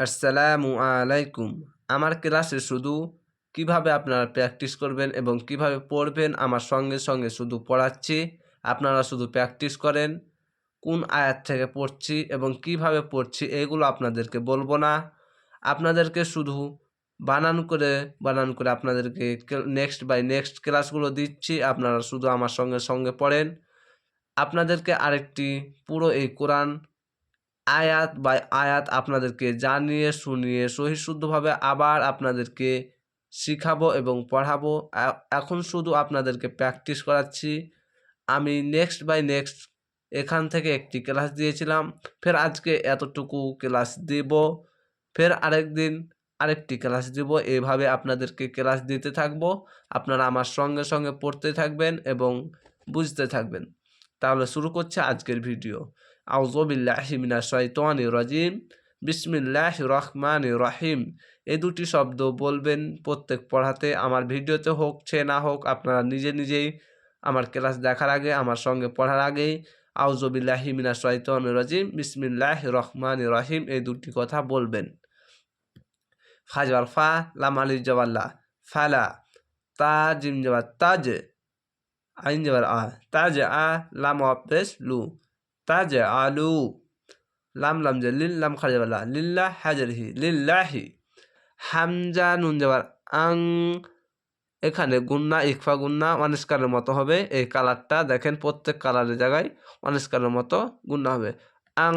আসসালামু আলাইকুম। আমার ক্লাসে শুধু কীভাবে আপনারা প্র্যাকটিস করবেন এবং কীভাবে পড়বেন, আমার সঙ্গে সঙ্গে শুধু পড়াচ্ছি। আপনারা শুধু প্র্যাকটিস করেন, কোন আয়াত থেকে পড়ছি এবং কীভাবে পড়ছি এগুলো আপনাদেরকে বলব না। আপনাদেরকে শুধু বানান করে বানান করে আপনাদেরকে নেক্সট বাই নেক্সট ক্লাসগুলো দিচ্ছি। আপনারা শুধু আমার সঙ্গে সঙ্গে পড়েন। আপনাদেরকে আরেকটি পুরো এই কোরআন আয়াত বাই আয়াত আপনাদেরকে জানিয়ে, শুনিয়ে সহিশুদ্ধভাবে আবার আপনাদেরকে শিখাবো এবং পড়াবো। এখন শুধু আপনাদেরকে প্র্যাকটিস করাচ্ছি। আমি নেক্সট বাই নেক্সট এখান থেকে একটি ক্লাস দিয়েছিলাম। ফের আজকে এতটুকু ক্লাস দেব। ফের আরেক দিন আরেকটি ক্লাস দিব। এভাবে আপনাদেরকে ক্লাস দিতে থাকব। আপনারা আমার সঙ্গে সঙ্গে পড়তে থাকবেন এবং বুঝতে থাকবেন। তাহলে শুরু করছে আজকের ভিডিও। আউজবিল্লাহিমিনা শৈতানি রাজিম। বিসমিল্লাহ রহমান রহিম। এই দুটি শব্দ বলবেন প্রত্যেক পড়াতে। আমার ভিডিওতে হোক, সে না হোক, আপনারা নিজে নিজেই আমার ক্লাস দেখার আগে, আমার সঙ্গে পড়ার আগেই আউজবিল্লাহিমিনা শৈতান রাজিম বিসমিল্লাহ রহমান রহিম এই দুটি কথা বলবেন। ফাজবার ফা, লাম আলি জবাল্লা। ফালা, তা, জিম জবার তাজ। আইন জবার আ তাজ আ লাম অপেস লু তাজ আলু লাম লাম যে লিল লাম খাজা বালা লিল্লাহ হাজারহি লিল্লাহি হামজা নুন যাবার আং এখানে গুন্না ইকফা গুন্না অনিষ্কারের মতো হবে এই কালারটা দেখেন প্রত্যেক কালারের জায়গায় অনিষ্কারের মতো গুন্না হবে আং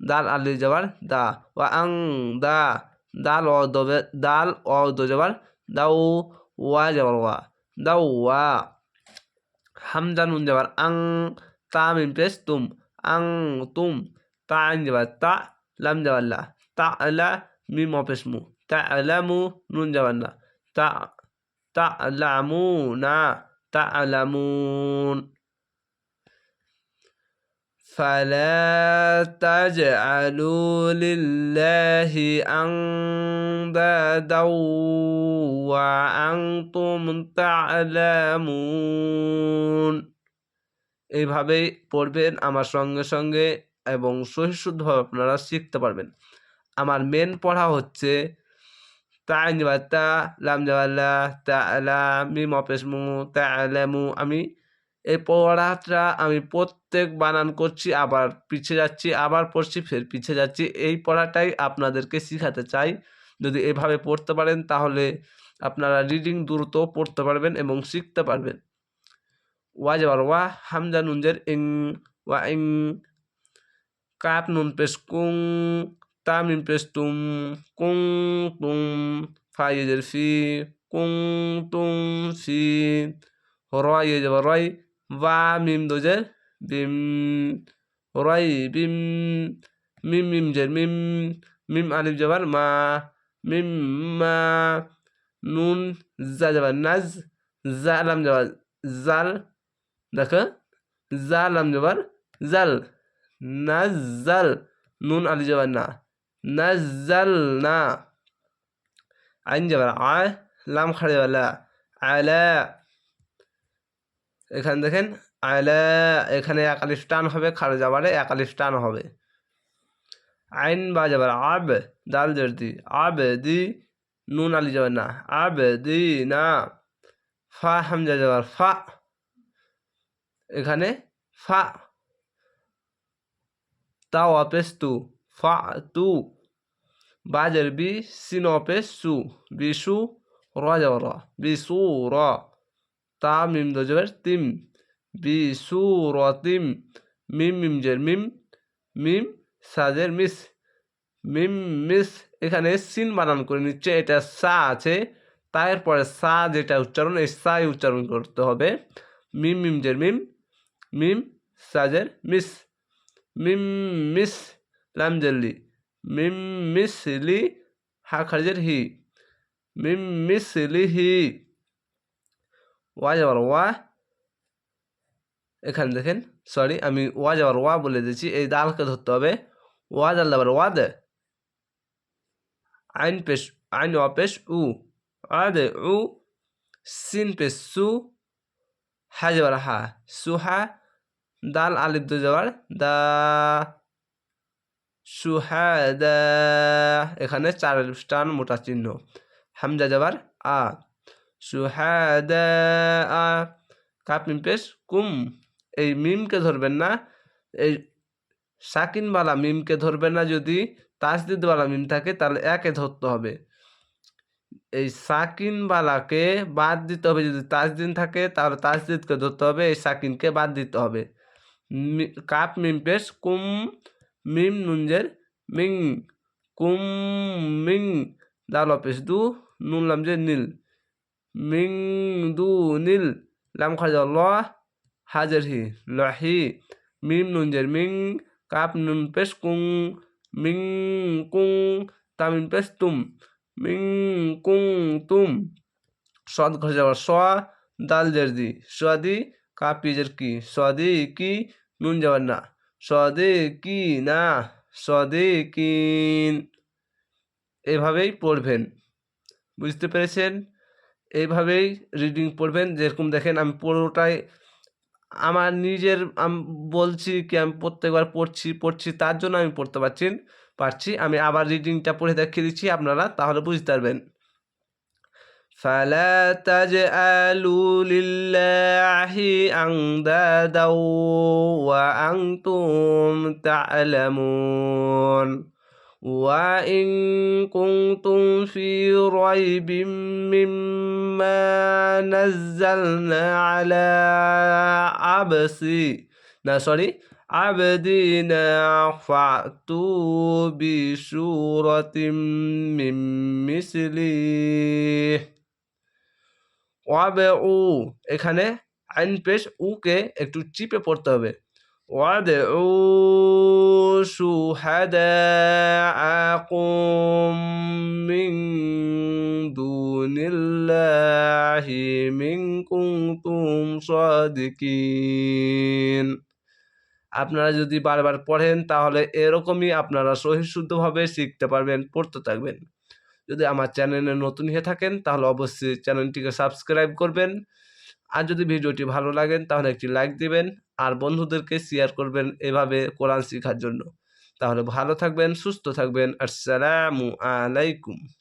দাল আলি যাবার দা বা আং দা দাল অ দবে দাল অ দ যাবার দাউ ওয়া যাবার ওয়া দাউ ওয়া হামজা নুন যাবার আং তা মিম পেশ তুম আং তুম তা আইন যাবার তা লাম যাবার লা তা আলা মিম অপেস মু তা আলা মু নুন যাবার না তা তা আলামু না তা আলা মুন فلا تجعلوا لله أندادا وأنتم تعلمون এইভাবেই পড়বেন আমার সঙ্গে সঙ্গে এবং সহিশুদ্ধভাবে আপনারা শিখতে পারবেন আমার মেন পড়া হচ্ছে তাইন তা লাম জাওয়াল্লা তা আলা মিম অপেসমু তা আলামু আমি এই পড়াটা আমি প্রত্যেক বানান করছি, আবার পিছিয়ে যাচ্ছি, আবার পড়ছি, ফের পিছিয়ে যাচ্ছি। এই পড়াটাই আপনাদেরকে শিখাতে চাই। যদি এভাবে পড়তে পারেন, তাহলে আপনারা রিডিং দ্রুত পড়তে পারবেন এবং শিখতে পারবেন। ওয়া যাবার ওয়া হামজা নুনজের ইং, ওয়া ইং কাপ নুন পেশ কুং তামিম পেশ তুম, কুং তুম, ফাইজের ফি, কুং তুম ফি, রয় যাবার রয় mim do jer bim rai bim, mim mim jer mim mim alif jabar ma, mim, ma নুন জা যাবার নাজ জা লাম যাবার জাল দেখো জা লাম যাবার জাল নাজাল নুন আলি যাবার না নাজাল না আইন যাবার আয় লাম খাড়ে যাবার আলা এখানে দেখেন, আইলে এখানে একালিশ টান হবে, খাড়ে যাবারে একালিশ টান হবে। আইন বা যাবার আব দাল জর্দি আব দি নুন আলি যাবে না, আব দি না, ফা হামজা যাবার, ফা। এখানে ফা, তাও অপেস তু, ফা তু। বাজের বি, সিন অপেস সু বিশু র যাবার, র বিশু র। তা মিম দজবের তিম বি সু রতিম মিম মিম জের মিম মিম সাজের মিস মিম মিস এখানে সিন বানান করে নিচ্ছে, এটা সা আছে। তারপরে সা যেটা উচ্চারণ, এই সাই উচ্চারণ করতে হবে। মিম মিম জের মিম মিম সাজের মিস মিম মিস লামজেল্লি মিম মিস লি হা খারজের হি মিম মিস লি হি ওয়া যাবার ওয়া। এখানে দেখেন সরি আমি ওয়া যাবার ওয়া বলে দিচ্ছি এই দালকে ধরতে হবে। ওয়া জাল যাবার ওয়া দে আইন পেশ, আইন ওয়া পেশ উ। দে উ। সিন পেশ সু। হা। যাবার হা। সুহা দাল আলিফ দু। যাবার দা। সুহাদা এখানে চার স্টান মোটা চিহ্ন। হামজা যাবার আ। সুহাদা আ কাপ মিম পেশ, কুম। এই মিমকে ধরবেন না, এই সাকিনওয়ালা মিমকে ধরবেন না, যদি তাসদিদওয়ালা মিম থাকে, তাহলে একে ধরতে হবে। এই সাকিনওয়ালাকে বাদ দিতে হবে, যদি তাসদিন থাকে, তাহলে তাসদিদকে ধরতে হবে, এই সাকিনকে বাদ দিতে হবে। কাপ মিম পেশ, কুম মিম নুনজের মিং, কুম মিং, দাল পেশ, দু নুনলাম যে নীল। মিং দু নীল লাম খাজা ল হাজার হি লহি মিম নুনজের মিং কাপ নুন পেশ কুং মিং কুং তামিম পেশ তুম মিং কুং তুম সদ ঘরে স দাল জেরদি সদি কাপিজের কি সদি কি নুন যাওয়ার না সদে কি না সদে কিন এভাবেই পড়বেন বুঝতে পেরেছেন এইভাবেই রিডিং পড়বেন যেরকম দেখেন আমি পুরোটাই আমার নিজের আমি বলছি কি আমি প্রত্যেকবার পড়ছি পড়ছি তার জন্য আমি পড়তে পারছি পারছি আমি আবার রিডিংটা পড়ে দেখিয়ে দিচ্ছি আপনারা তাহলে বুঝতে পারবেন فلا تجعلوا لله أندادا وأنتم تعلمون وإن كنتم في ريب مما نزلنا على عبسي না সরি عبدنا فأتوا بسورة من مثله ওয়াবে উ এখানে আইন পেশ উকে একটু চিপে পড়তে হবে ওয়াদে উ সুহাদাআকুম মিন দুনিল্লাহি মিন কুনতুম সাদিকিন আপনারা যদি বারবার পড়েন, তাহলে এরকমই আপনারা সহিশুদ্ধভাবে শিখতে পারবেন, পড়তে থাকবেন। যদি আমার চ্যানেলে নতুন হয়ে থাকেন, তাহলে অবশ্যই চ্যানেলটিকে সাবস্ক্রাইব করবেন। আর যদি ভিডিওটি ভালো লাগেন তাহলে একটি লাইক দিবেন। আর বন্ধুদেরকে শেয়ার করবেন এভাবে কোরআন শেখার জন্য। তাহলে ভালো থাকবেন, সুস্থ থাকবেন। আসসালামু আলাইকুম।